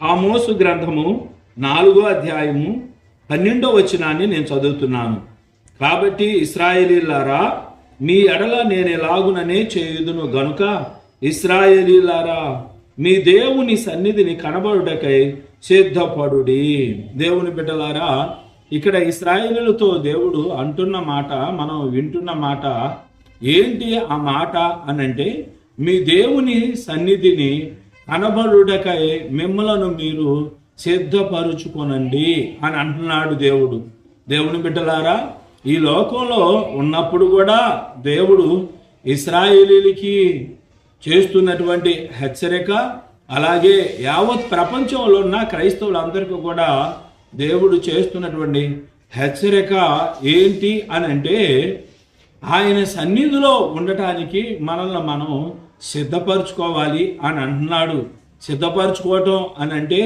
థామోసు గ్రంథము నాలుగో అధ్యాయము పన్నెండో వచనాన్ని నేను చదువుతున్నాను. కాబట్టి ఇస్రాయేలీలారా మీ ఎడల నేను ఎలాగుననే చేయుదును గనుక ఇస్రాయేలీలారా మీ దేవుని సన్నిధిని కనబడుటకై సిద్ధపడుడి. దేవుని బిడ్డలారా ఇక్కడ ఇస్రాయేలులతో దేవుడు అంటున్న మాట మనం వింటున్న మాట ఏంటి ఆ మాట అనంటే మీ దేవుని సన్నిధిని కనబడుటకై మిమ్మలను మీరు సిద్ధపరుచుకొనండి అని అంటున్నాడు దేవుడు. దేవుని బిడ్డలారా ఈ లోకంలో ఉన్నప్పుడు కూడా దేవుడు ఇస్రాయేలీలకి చేస్తున్నటువంటి హెచ్చరిక అలాగే యావత్ ప్రపంచంలో ఉన్న క్రైస్తవులందరికీ కూడా దేవుడు చేస్తున్నటువంటి హెచ్చరిక ఏంటి అని అంటే ఆయన సన్నిధిలో ఉండటానికి మనల్ని మనం సిద్ధపరచుకోవాలి అని అంటున్నాడు. సిద్ధపరచుకోవటం అని అంటే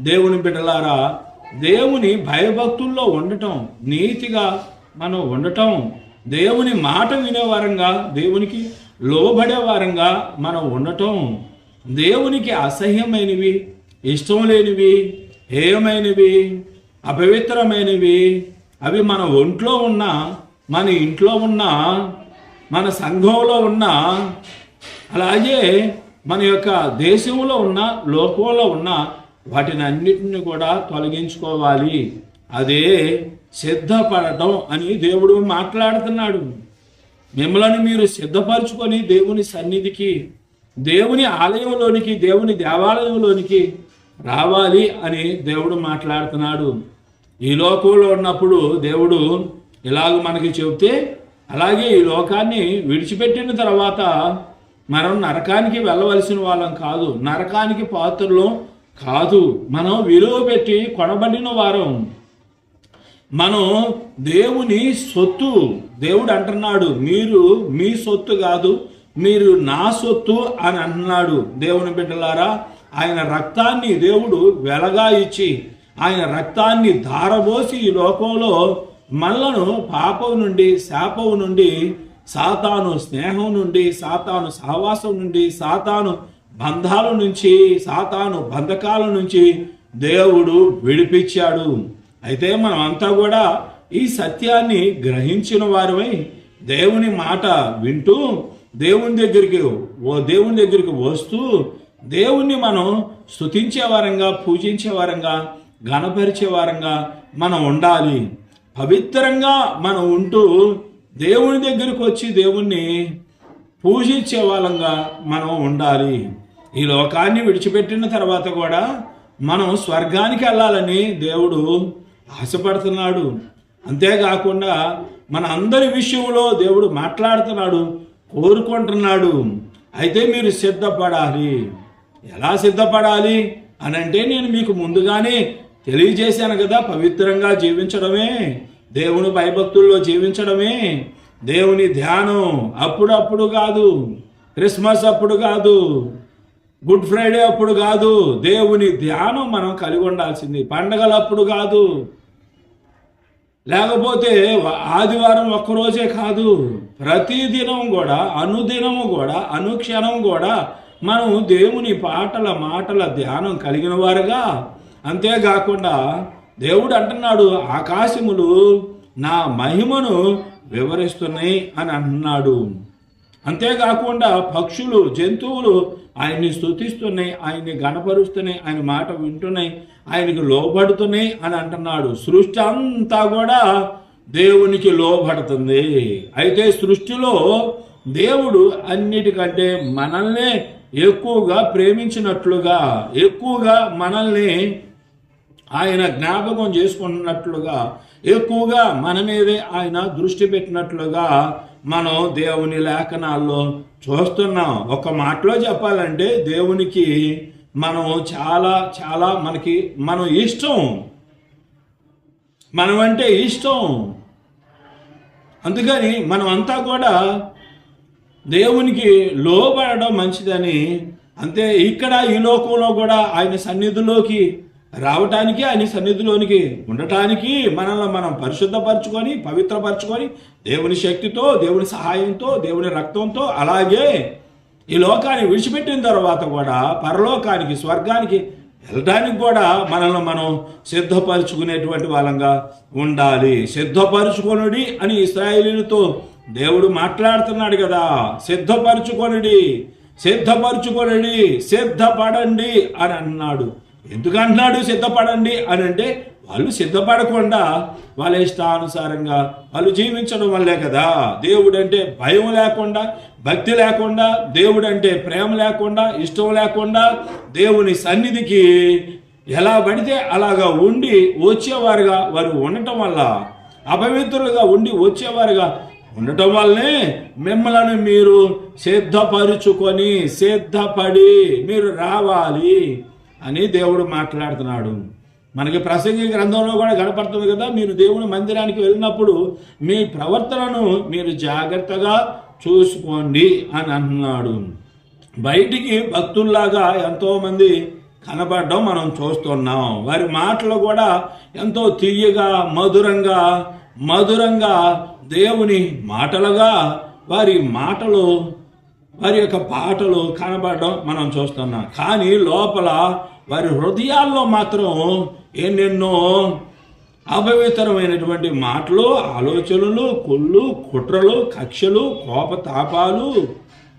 దేవుని బిడ్డలారా దేవుని భయభక్తుల్లో ఉండటం నీతిగా మనం ఉండటం దేవుని మాట వినేవారంగా దేవునికి లోబడే వారంగా మనం ఉండటం దేవునికి అసహ్యమైనవి ఇష్టం లేనివి హేయమైనవి అపవిత్రమైనవి అవి మన ఒంట్లో ఉన్న మన ఇంట్లో ఉన్న మన సంఘంలో ఉన్న అలాగే మన యొక్క దేశంలో ఉన్న లోకంలో ఉన్న వాటిని అన్నిటిని కూడా తొలగించుకోవాలి. అదే సిద్ధపడటం అని దేవుడు మాట్లాడుతున్నాడు. మిమ్మల్ని మీరు సిద్ధపరచుకొని దేవుని సన్నిధికి దేవుని ఆలయంలోనికి దేవుని దేవాలయంలోనికి రావాలి అని దేవుడు మాట్లాడుతున్నాడు. ఈ లోకంలో ఉన్నప్పుడు దేవుడు ఇలాగ మనకి చెబితే అలాగే ఈ లోకాన్ని విడిచిపెట్టిన తర్వాత మనం నరకానికి వెళ్ళవలసిన వాళ్ళం కాదు. నరకానికి పాత్రలు కాదు. మనం విలువ పెట్టి కొనబడిన వారం. మనం దేవుని సొత్తు. దేవుడు అంటున్నాడు మీరు మీ సొత్తు కాదు మీరు నా సొత్తు అని అంటున్నాడు దేవుని బిడ్డలారా. ఆయన రక్తాన్ని దేవుడు వెలగా ఇచ్చి ఆయన రక్తాన్ని ధారబోసి ఈ లోకంలో మనలను పాపం నుండి శాపం నుండి సాతాను స్నేహం నుండి సాతాను సహవాసం నుండి సాతాను బంధాల నుంచి సాతాను బంధకాల నుంచి దేవుడు విడిపించాడు. అయితే మనం అంతా కూడా ఈ సత్యాన్ని గ్రహించిన వారమై దేవుని మాట వింటూ దేవుని దగ్గరికి ఓ దేవుని దగ్గరికి వస్తూ దేవుణ్ణి మనం స్థుతించే వారంగా పూజించే వారంగా గణపరిచే వారంగా మనం ఉండాలి. పవిత్రంగా మనం ఉంటూ దేవుని దగ్గరికి వచ్చి దేవుణ్ణి పూజించే వాళ్ళంగా మనం ఉండాలి. ఈ లోకాన్ని విడిచిపెట్టిన తర్వాత కూడా మనం స్వర్గానికి వెళ్ళాలని దేవుడు ఆశపడుతున్నాడు. అంతేకాకుండా మన అందరి విషయంలో దేవుడు మాట్లాడుతున్నాడు కోరుకుంటున్నాడు. అయితే మీరు సిద్ధపడాలి. ఎలా సిద్ధపడాలి అనంటే నేను మీకు ముందుగానే తెలియజేశాను కదా పవిత్రంగా జీవించడమే. దేవుని భయభక్తుల్లో జీవించడమే దేవుని ధ్యానం. అప్పుడప్పుడు కాదు. క్రిస్మస్ అప్పుడు కాదు. గుడ్ ఫ్రైడే అప్పుడు కాదు. దేవుని ధ్యానం మనం కలిగి ఉండాల్సింది. పండగలప్పుడు కాదు. లేకపోతే ఆదివారం ఒక్కరోజే కాదు. ప్రతిదినం కూడా అనుదినము కూడా అనుక్షణం కూడా మనం దేవుని పాటల మాటల ధ్యానం కలిగిన వారుగా. అంతేకాకుండా దేవుడు అంటున్నాడు ఆకాశములు నా మహిమను వివరిస్తున్నాయి అని అంటున్నాడు. అంతేకాకుండా పక్షులు జంతువులు ఆయన్ని స్తుతిస్తున్నాయి ఆయన్ని గణపరుస్తున్నాయి ఆయన మాట వింటున్నాయి ఆయనకి లోబడుతున్నాయి అని అంటున్నాడు. సృష్టి అంతా కూడా దేవునికి లోబడుతుంది. అయితే సృష్టిలో దేవుడు అన్నిటికంటే మనల్నే ఎక్కువగా ప్రేమించినట్లుగా ఎక్కువగా మనల్ని ఆయన జ్ఞాపకం చేసుకున్నట్లుగా ఎక్కువగా మన మీదే ఆయన దృష్టి పెట్టినట్లుగా మనం దేవుని లేఖనాల్లో చూస్తున్నాం. ఒక మాటలో చెప్పాలంటే దేవునికి మనం చాలా చాలా మనకి మనం ఇష్టం. మనం అంటే ఇష్టం. అందుకని మనం అంతా కూడా దేవునికి లోబడడం మంచిదని అంతే ఇక్కడ ఈ లోకంలో కూడా ఆయన సన్నిధిలోకి రావటానికి ఆయన సన్నిధిలోనికి ఉండటానికి మనల్ని మనం పరిశుద్ధపరచుకొని పవిత్రపరచుకొని దేవుని శక్తితో దేవుని సహాయంతో దేవుని రక్తంతో అలాగే ఈ లోకాన్ని విడిచిపెట్టిన తర్వాత కూడా పరలోకానికి స్వర్గానికి వెళ్ళడానికి కూడా మనల్ని మనం సిద్ధపరచుకునేటువంటి వాళ్ళంగా ఉండాలి. సిద్ధపరచుకొనుడి అని ఇస్రాయేలీలతో దేవుడు మాట్లాడుతున్నాడు కదా. సిద్ధపరచుకొనుడి సిద్ధపరచుకొనుడి సిద్ధపడండి అని అన్నాడు. ఎందుకంటున్నాడు సిద్ధపడండి అని అంటే వాళ్ళు సిద్ధపడకుండా వాళ్ళ ఇష్టానుసారంగా వాళ్ళు జీవించడం వల్లే కదా. దేవుడు అంటే భయం లేకుండా భక్తి లేకుండా దేవుడు అంటే ప్రేమ లేకుండా ఇష్టం లేకుండా దేవుని సన్నిధికి ఎలా పడితే అలాగా ఉండి వచ్చేవారుగా వారు ఉండటం వల్ల అపవిత్రులుగా ఉండి వచ్చేవారుగా ఉండటం వల్లనే మిమ్మల్ని మీరు సిద్ధపరుచుకొని సిద్ధపడి మీరు రావాలి. అని దేవుడు మాట్లాడుతున్నాడు. మనకి ప్రసంగి గ్రంథంలో కూడా కనపడుతుంది కదా మీరు దేవుని మందిరానికి వెళ్ళినప్పుడు మీ ప్రవర్తనను మీరు జాగ్రత్తగా చూసుకోండి అని అంటున్నాడు బయటికి భక్తుల్లాగా ఎంతోమంది కనబడడం మనం చూస్తున్నాం. వారి మాటలు కూడా ఎంతో తీయగా మధురంగా మధురంగా దేవుని మాటలుగా వారి మాటలు వారి యొక్క పాటలు కనబడడం మనం చూస్తున్నాం. కానీ లోపల వారి హృదయాల్లో మాత్రం ఎన్నెన్నో అపవిత్రమైనటువంటి మాటలు ఆలోచనలు కుళ్ళు కుట్రలు కక్షలు కోపతాపాలు.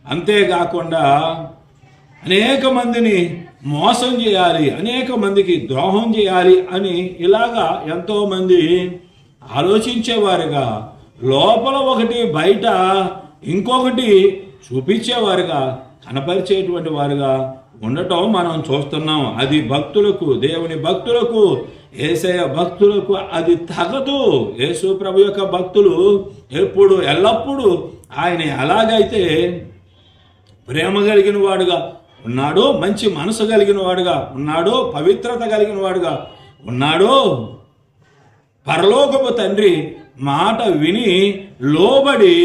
అంతేకాకుండా అనేక మందిని మోసం చేయాలి అనేక మందికి ద్రోహం చేయాలి అని ఇలాగా ఎంతోమంది ఆలోచించేవారుగా లోపల ఒకటి బయట ఇంకొకటి చూపించేవారుగా కనపరిచేటువంటి వారుగా ఉండటం మనం చూస్తున్నాం. అది భక్తులకు దేవుని భక్తులకు ఏసయ భక్తులకు అది తగదు. యేసు ప్రభు యొక్క భక్తులు ఎప్పుడు ఎల్లప్పుడూ ఆయన ఎలాగైతే ప్రేమ కలిగిన వాడుగా ఉన్నాడో మంచి మనసు కలిగిన వాడుగా ఉన్నాడో పవిత్రత కలిగిన వాడుగా ఉన్నాడో పరలోకపు తండ్రి మాట విని లోబడి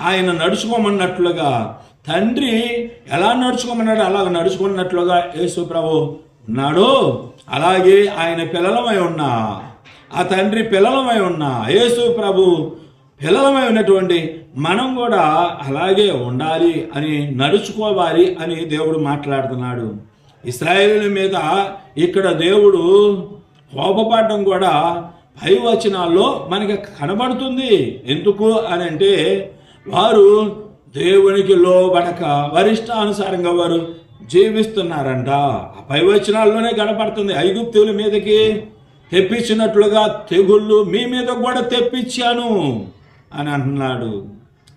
ఆయన నడుచుకోమన్నట్లుగా తండ్రి ఎలా నడుచుకోమన్నాడు? అలాగ నడుచుకున్నట్లుగా యేసు ప్రభు ఉన్నాడు. అలాగే ఆయన పిల్లలమై ఉన్నా ఆ తండ్రి పిల్లలమై ఉన్నా యేసు ప్రభు పిల్లలమై ఉన్నటువంటి మనం కూడా అలాగే ఉండాలి అని నడుచుకోవాలి అని దేవుడు మాట్లాడుతున్నాడు. ఇస్రాయేల్ మీద ఇక్కడ దేవుడు కోపపడడం కూడా పై వచనాల్లో మనకి కనబడుతుంది. ఎందుకు అని అంటే వారు దేవునికి లోబడక వరిష్టానుసారంగా వారు జీవిస్తున్నారంట. ఆ పై వచనాల్లోనే కనపడుతుంది. ఐగుప్తుల మీదకి తెప్పించినట్లుగా తెగుళ్ళు మీ మీద కూడా తెప్పించాను అని అంటున్నాడు.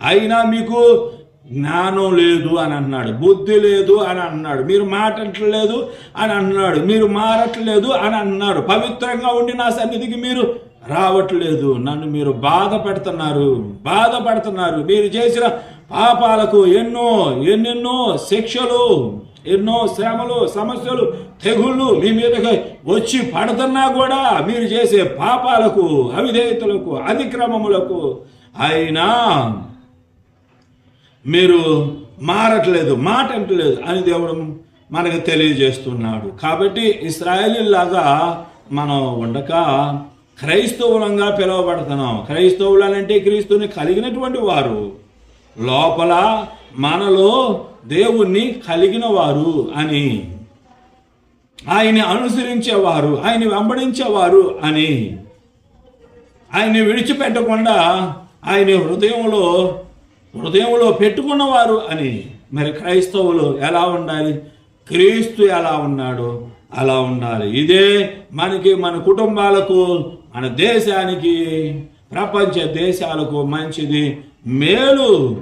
అయినా మీకు జ్ఞానం లేదు అని అన్నాడు బుద్ధి లేదు అని అన్నాడు మీరు మాటట్లేదు అని అన్నాడు మీరు మారట్లేదు అని అన్నాడు పవిత్రంగా ఉండి నా సన్నిధికి మీరు రావట్లేదు. నన్ను మీరు బాధ పెడుతున్నారు బాధ పెడుతున్నారు మీరు చేసిన పాపాలకు ఎన్నో ఎన్నెన్నో శిక్షలు ఎన్నో శ్రమలు సమస్యలు తెగుళ్ళు మీ మీదకి వచ్చి పడుతున్నా కూడా మీరు చేసే పాపాలకు అవిధేయతలకు అతిక్రమములకు అయినా మీరు మారట్లేదు మాట అంటలేదు అని దేవుడు మనకు తెలియజేస్తున్నాడు. కాబట్టి ఇస్రాయలీలాగా మనం ఉండక క్రైస్తవులంగా పిలువబడుతున్నాం. క్రైస్తవులు అంటే క్రీస్తుని కలిగినటువంటి వారు. లోపల మనలో దేవుణ్ణి కలిగిన వారు అని. ఆయన్ని అనుసరించేవారు ఆయన్ని వెంబడించేవారు అని. ఆయన్ని విడిచిపెట్టకుండా ఆయన హృదయంలో హృదయంలో పెట్టుకున్నవారు అని. మరి క్రైస్తవులు ఎలా ఉండాలి? క్రీస్తు ఎలా ఉన్నాడు అలా ఉండాలి. ఇదే మనకి మన కుటుంబాలకు మన దేశానికి ప్రపంచ దేశాలకు మంచిది. మేలు.